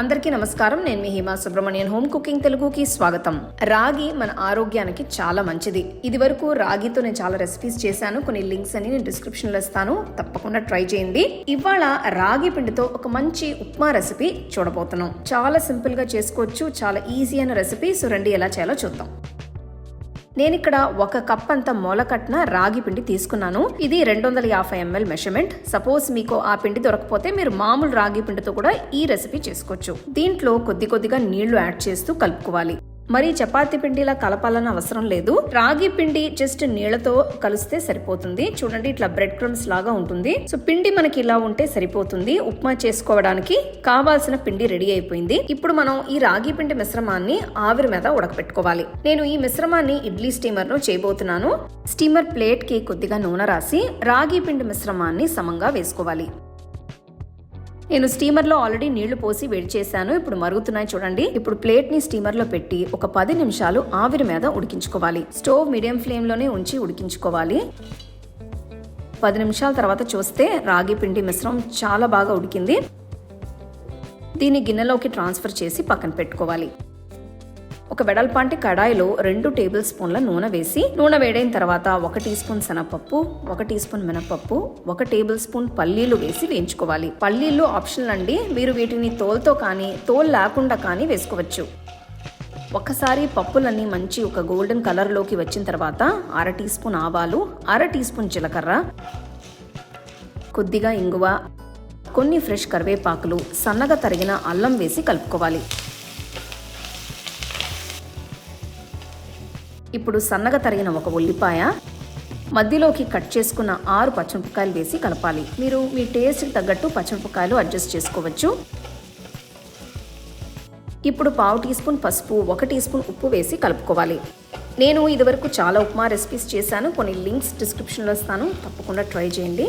అందరికీ నమస్కారం. నేను మీ హేమా సుబ్రహ్మణ్యన్. హోమ్ కుకింగ్ తెలుగుకి స్వాగతం. రాగి మన ఆరోగ్యానికి చాలా మంచిది. ఇది వరకు రాగితో నేను చాలా రెసిపీస్ చేశాను. కొన్ని లింక్స్ అని నేను డిస్క్రిప్షన్లో ఇస్తాను. తప్పకుండా ట్రై చేయండి. ఇవాళ రాగి పిండితో ఒక మంచి ఉప్మా రెసిపీ చూడబోతున్నాం. చాలా సింపుల్గా చేసుకోవచ్చు. చాలా ఈజీ అయిన రెసిపీ సో రండి ఎలా చేయాలో చూద్దాం. నేను ఇక్కడ ఒక కప్ అంత మొలకట్న రాగి పిండి తీసుకున్నాను. ఇది రెండు వందల యాభై ఎంఎల్ మెషర్మెంట్. సపోజ్ మీకు ఆ పిండి దొరకపోతే మీరు మామూలు రాగి పిండితో కూడా ఈ రెసిపీ చేసుకోవచ్చు. దీంట్లో కొద్ది కొద్దిగా నీళ్ళు యాడ్ చేస్తూ కలుపుకోవాలి. మరి చపాతీ పిండిలా కలపాలని అవసరం లేదు. రాగి పిండి జస్ట్ నీళ్ళతో కలిస్తే సరిపోతుంది. చూడండి ఇట్లా బ్రెడ్ క్రమ్స్ లాగా ఉంటుంది. సో పిండి మనకి ఇలా ఉంటే సరిపోతుంది. ఉప్మా చేసుకోవడానికి కావాల్సిన పిండి రెడీ అయిపోయింది. ఇప్పుడు మనం ఈ రాగి పిండి మిశ్రమాన్ని ఆవిరి మీద ఉడకపెట్టుకోవాలి. నేను ఈ మిశ్రమాన్ని ఇడ్లీ స్టీమర్లో చేయబోతున్నాను. స్టీమర్ ప్లేట్కి కొద్దిగా నూనె రాసి రాగి పిండి మిశ్రమాన్ని సమంగా వేసుకోవాలి. నేను స్టీమర్లో ఆల్రెడీ నీళ్ళు పోసి వేడి చేశాను. ఇప్పుడు మరుగుతున్నాయి చూడండి. ఇప్పుడు ప్లేట్ని స్టీమర్లో పెట్టి ఒక పది నిమిషాలు ఆవిరి మీద ఉడికించుకోవాలి. స్టవ్ మీడియం ఫ్లేమ్లోనే ఉంచి ఉడికించుకోవాలి. పది నిమిషాల తర్వాత చూస్తే రాగి పిండి మిశ్రమం చాలా బాగా ఉడికింది. దీన్ని గిన్నెలోకి ట్రాన్స్ఫర్ చేసి పక్కన పెట్టుకోవాలి. ఒక వెడల్పాంటి కడాయిలో రెండు టేబుల్ స్పూన్ల నూనె వేసి నూనె వేడైన తర్వాత ఒక టీ స్పూన్ శనగపప్పు ఒక టీ స్పూన్ మినపప్పు ఒక టేబుల్ స్పూన్ పల్లీలు వేసి వేయించుకోవాలి. పల్లీలు ఆప్షనల్ అండి. మీరు వీటిని తోలుతో కానీ తోలు లేకుండా కానీ వేసుకోవచ్చు. ఒకసారి పప్పులన్నీ మంచి ఒక గోల్డెన్ కలర్లోకి వచ్చిన తర్వాత అర టీ స్పూన్ ఆవాలు అర టీ స్పూన్ జీలకర్ర కొద్దిగా ఇంగువ కొన్ని ఫ్రెష్ కరివేపాకులు సన్నగా తరిగిన అల్లం వేసి కలుపుకోవాలి. ఇప్పుడు సన్నగా తరిగిన ఒక ఉల్లిపాయ మధ్యలోకి కట్ చేసుకున్న ఆరు పచ్చిమిరపకాయలు వేసి కలపాలి. మీరు మీ టేస్ట్కి తగ్గట్టు పచ్చిమిరపకాయలు అడ్జస్ట్ చేసుకోవచ్చు. ఇప్పుడు పావు టీ స్పూన్ పసుపు ఒక టీ స్పూన్ ఉప్పు వేసి కలుపుకోవాలి. నేను ఇదివరకు చాలా ఉప్మా రెసిపీస్ చేశాను. కొన్ని లింక్స్ డిస్క్రిప్షన్లో ఇస్తాను. తప్పకుండా ట్రై చేయండి.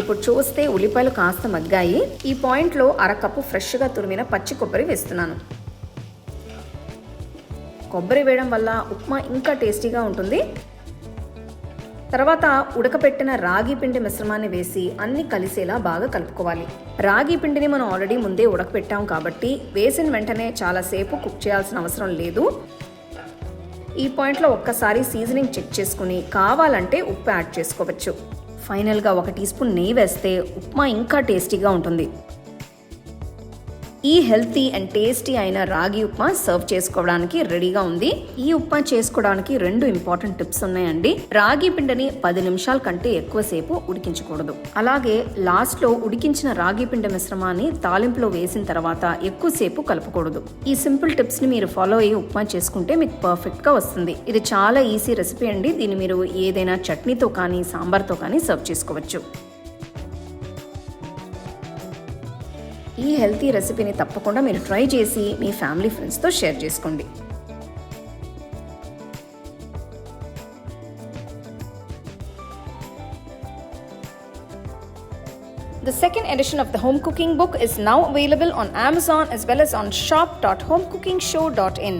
ఇప్పుడు చూస్తే ఉల్లిపాయలు కాస్త మగ్గాయి. ఈ పాయింట్లో అరకప్పు ఫ్రెష్గా తురిమిన పచ్చి కొబ్బరి వేస్తున్నాను. కొబ్బరి వేయడం వల్ల ఉప్మా ఇంకా టేస్టీగా ఉంటుంది. తర్వాత ఉడకపెట్టిన రాగి పిండి మిశ్రమాన్ని వేసి అన్ని కలిసేలా బాగా కలుపుకోవాలి. రాగి పిండిని మనం ఆల్రెడీ ముందే ఉడకపెట్టాం కాబట్టి వేసిన వెంటనే చాలాసేపు కుక్ చేయాల్సిన అవసరం లేదు. ఈ పాయింట్లో ఒక్కసారి సీజనింగ్ చెక్ చేసుకుని కావాలంటే ఉప్పు యాడ్ చేసుకోవచ్చు. ఫైనల్గా ఒక టీ స్పూన్ నెయ్యి వేస్తే ఉప్మా ఇంకా టేస్టీగా ఉంటుంది. ఈ హెల్తీ అండ్ టేస్టీ అయిన రాగి ఉప్మా సర్వ్ చేసుకోవడానికి రెడీగా ఉంది. ఈ ఉప్మా చేసుకోవడానికి రెండు ఇంపార్టెంట్ టిప్స్ ఉన్నాయండి. రాగి పిండిని పది నిమిషాల కంటే ఎక్కువసేపు ఉడికించకూడదు. అలాగే లాస్ట్లో ఉడికించిన రాగి పిండి మిశ్రమాన్ని తాలింపులో వేసిన తర్వాత ఎక్కువసేపు కలపకూడదు ఈ సింపుల్ టిప్స్ని మీరు ఫాలో అయ్యి ఉప్మా చేసుకుంటే మీకు పర్ఫెక్ట్గా వస్తుంది. ఇది చాలా ఈజీ రెసిపీ అండి. దీన్ని మీరు ఏదైనా చట్నీతో కానీ సాంబార్తో కానీ సర్వ్ చేసుకోవచ్చు. ఈ హెల్తీ రెసిపీని తప్పకుండా మీరు ట్రై చేసి మీ ఫ్యామిలీ ఫ్రెండ్స్తో షేర్ చేసుకోండి The second edition of the home cooking book is now available on Amazon as well as on shop.homecookingshow.in.